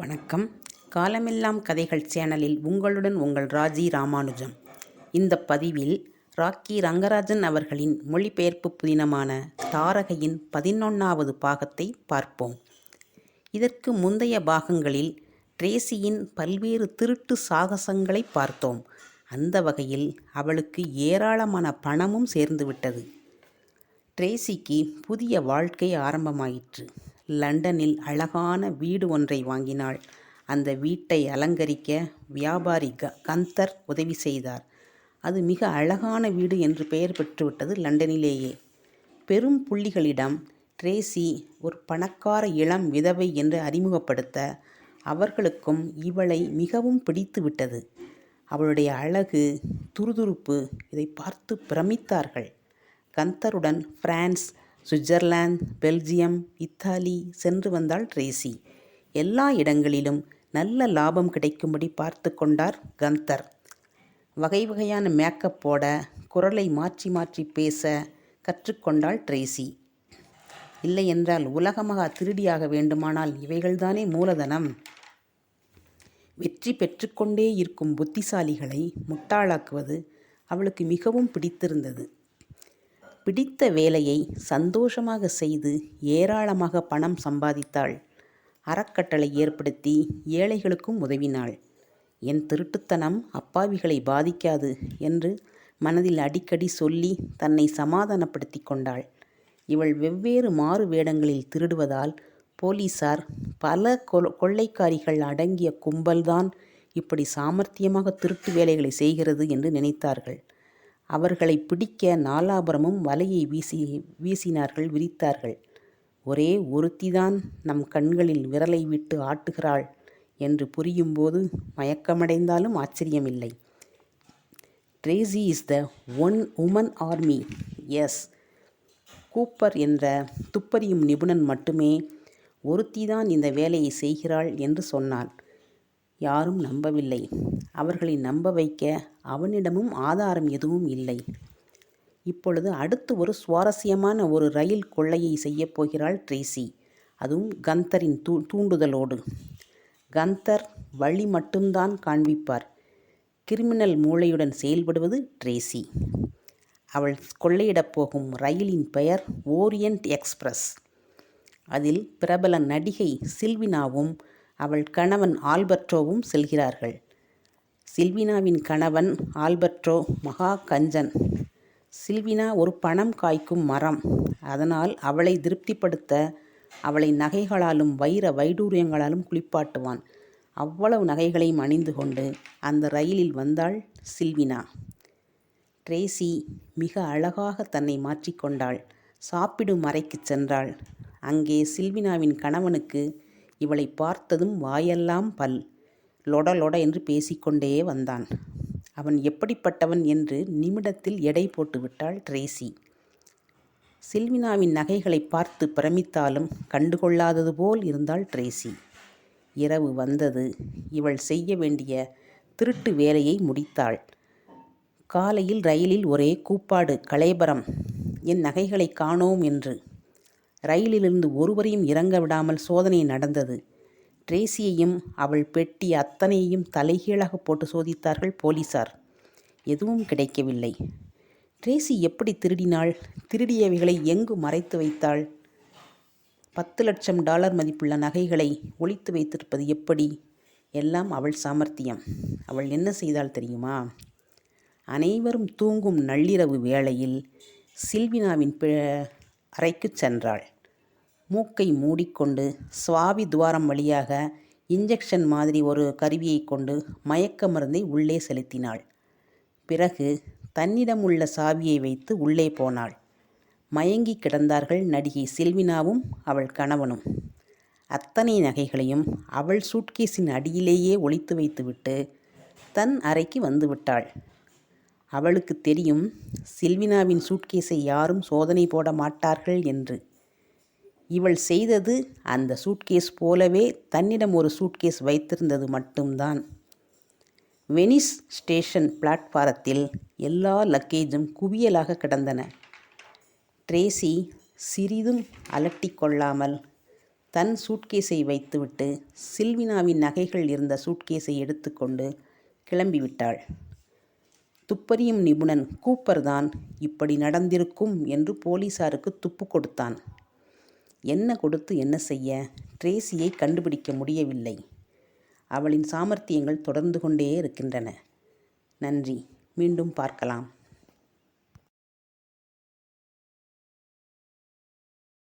வணக்கம். காலமெல்லாம் கதைகள் சேனலில் உங்களுடன் உங்கள் ராஜி ராமானுஜம். இந்த பதிவில் ராக்கி ரங்கராஜன் அவர்களின் மொழிபெயர்ப்பு புதினமான தாரகையின் பதினொன்றாவது பாகத்தை பார்ப்போம். இதற்கு முந்தைய பாகங்களில் ட்ரேசியின் பல்வேறு திருட்டு சாகசங்களை பார்த்தோம். அந்த வகையில் அவளுக்கு ஏராளமான பணமும் சேர்ந்துவிட்டது. ட்ரேசிக்கு புதிய வாழ்க்கை ஆரம்பமாயிற்று. லண்டனில் அழகான வீடு ஒன்றை வாங்கினாள். அந்த வீட்டை அலங்கரிக்க வியாபாரி க கந்தர் உதவி செய்தார். அது மிக அழகான வீடு என்று பெயர் பெற்றுவிட்டது லண்டனிலேயே. பெரும் புள்ளிகளிடம் ட்ரேசி ஒரு பணக்கார இளம் விதவை என்று அறிமுகப்படுத்த அவர்களுக்கும் இவளை மிகவும் பிடித்து விட்டது அவளுடைய அழகு துருதுருப்பு இதை பார்த்து பிரமித்தார்கள். கந்தருடன் பிரான்ஸ் சுவிட்சர்லாந்து பெல்ஜியம் இத்தாலி சென்று வந்தாள் ட்ரேசி எல்லா இடங்களிலும் நல்ல லாபம் கிடைக்கும்படி பார்த்து கொண்டார் கந்தர். வகை வகையான மேக்கப் போட குரலை மாற்றி மாற்றி பேச கற்றுக்கொண்டாள் ட்ரேசி இல்லை என்றால் உலகமகா திருடியாக வேண்டுமானால் இவைகள்தானே மூலதனம். வெற்றி பெற்றுக்கொண்டே இருக்கும் புத்திசாலிகளை முட்டாளாக்குவது அவளுக்கு மிகவும் பிடித்திருந்தது. பிடித்த வேலையை சந்தோஷமாக செய்து ஏராளமாக பணம் சம்பாதித்தாள். அறக்கட்டளை ஏற்படுத்தி ஏழைகளுக்கும் உதவினாள். என் திருட்டுத்தனம் அப்பாவிகளை பாதிக்காது என்று மனதில் அடிக்கடி சொல்லி தன்னை சமாதானப்படுத்தி கொண்டாள். இவள் வெவ்வேறு மாறு வேடங்களில் திருடுவதால் போலீசார் பல கொள்ளைக்காரிகள் அடங்கிய கும்பல்தான் இப்படி சாமர்த்தியமாக திருட்டு வேலைகளை செய்கிறது என்று நினைத்தார்கள். அவர்களை பிடிக்க நாலாபுரமும் வலையை வீசி வீசினார்கள் விரித்தார்கள். ஒரே ஒருத்திதான் நம் கண்களில் விரலை விட்டு ஆட்டுகிறாள் என்று புரியும்போது மயக்கமடைந்தாலும் ஆச்சரியமில்லை. Tracy is the one woman army S Cooper என்ற துப்பறியும் நிபுணன் மட்டுமே ஒருத்திதான் இந்த வேலையை செய்கிறாள் என்று சொன்னான். யாரும் நம்பவில்லை. அவர்களை நம்ப வைக்க அவனிடமும் ஆதாரம் எதுவும் இல்லை. இப்பொழுது அடுத்து ஒரு சுவாரஸ்யமான ஒரு ரயில் கொள்ளையை செய்யப் போகிறாள் ட்ரேசி. அதுவும் கந்தரின் தூ தூண்டுதலோடு. கந்தர் வழி மட்டும்தான் காண்பிப்பார். கிரிமினல் மூளையுடன் செயல்படுவது ட்ரேசி. அவள் கொள்ளையிடப் போகும் ரயிலின் பெயர் ஓரியன்ட் எக்ஸ்பிரஸ். அதில் பிரபல நடிகை சில்வினாவும் அவள் கணவன் ஆல்பர்ட்ரோவும் செல்கிறார்கள். சில்வினாவின் கணவன் ஆல்பர்ட்ரோ மகா கஞ்சன் சில்வினா ஒரு பணம் காய்க்கும் மரம். அதனால் அவளை திருப்திப்படுத்த அவளை நகைகளாலும் வைர வைடூரியங்களாலும் குளிப்பாட்டுவான். அவ்வளவு நகைகளையும் அணிந்து கொண்டு அந்த ரயிலில் வந்தாள் சில்வினா. ட்ரேசி மிக அழகாக தன்னை மாற்றிக்கொண்டாள். சாப்பிடும் அறைக்கு சென்றாள். அங்கே சில்வினாவின் கணவனுக்கு இவளை பார்த்ததும் வாயெல்லாம் பல். லொட லொட என்று பேசிக்கொண்டே வந்தான். அவன் எப்படிப்பட்டவன் என்று நிமிடத்தில் எடை போட்டுவிட்டாள் ட்ரேசி. சில்வினாவின் நகைகளை பார்த்து பிரமித்தாலும் கண்டுகொள்ளாதது போல் இருந்தாள் ட்ரேசி. இரவு வந்தது. இவள் செய்ய வேண்டிய திருட்டு வேலையை முடித்தாள். காலையில் ரயிலில் ஒரே கூப்பாடு கலேபரம் என் நகைகளை காணோம் என்று. ரயிலிலிருந்து ஒருவரையும் இறங்க விடாமல் சோதனை நடந்தது. ட்ரேசியையும் அவள் பெட்டி அத்தனையையும் தலைகீழாக போட்டு சோதித்தார்கள் போலீசார். எதுவும் கிடைக்கவில்லை. ட்ரேசி எப்படி திருடினாள்? திருடியவைகளை எங்கு மறைத்து வைத்தாள்? பத்து லட்சம் டாலர் மதிப்புள்ள நகைகளை ஒழித்து வைத்திருப்பது எப்படி? எல்லாம் அவள் சாமர்த்தியம். அவள் என்ன செய்தாள் தெரியுமா? அனைவரும் தூங்கும் நள்ளிரவு வேளையில் சில்வினாவின் அறைக்கு சென்றாள். மூக்கை மூடிக்கொண்டு சுவாவி துவாரம் வழியாக இன்ஜெக்ஷன் மாதிரி ஒரு கருவியை கொண்டு மயக்க மருந்தை உள்ளே செலுத்தினாள். பிறகு தன்னிடம் உள்ள சாவியை வைத்து உள்ளே போனாள். மயங்கி கிடந்தார்கள் நடிகை செல்வினாவும் அவள் கணவனும். அத்தனை நகைகளையும் அவள் சூட்கேஸின் அடியிலேயே ஒழித்து வைத்துவிட்டு தன் அறைக்கு வந்துவிட்டாள் அவளுக்கு தெரியும் சில்வினாவின் சூட்கேஸை யாரும் சோதனை போட மாட்டார்கள் என்று. இவள் செய்தது அந்த சூட்கேஸ் போலவே தன்னிடம் ஒரு சூட்கேஸ் வைத்திருந்தது மட்டும்தான். வெனிஸ் ஸ்டேஷன் பிளாட்பாரத்தில் எல்லா லக்கேஜும் குவியலாக கிடந்தன. ட்ரேசி சிறிதும் அலட்டிக்கொள்ளாமல் தன் சூட்கேஸை வைத்துவிட்டு சில்வினாவின் நகைகள் இருந்த சூட்கேஸை எடுத்துக்கொண்டு கிளம்பிவிட்டாள். துப்பறியும் நிபுணன் கூப்பர் தான் இப்படி நடந்திருக்கும் என்று போலீசாருக்கு துப்பு கொடுத்தான். என்ன கொடுத்து என்ன செய்ய? ட்ரேசியை கண்டுபிடிக்க முடியவில்லை. அவளின் சாமர்த்தியங்கள் தொடர்ந்து கொண்டே இருக்கின்றன. நன்றி. மீண்டும் பார்க்கலாம்.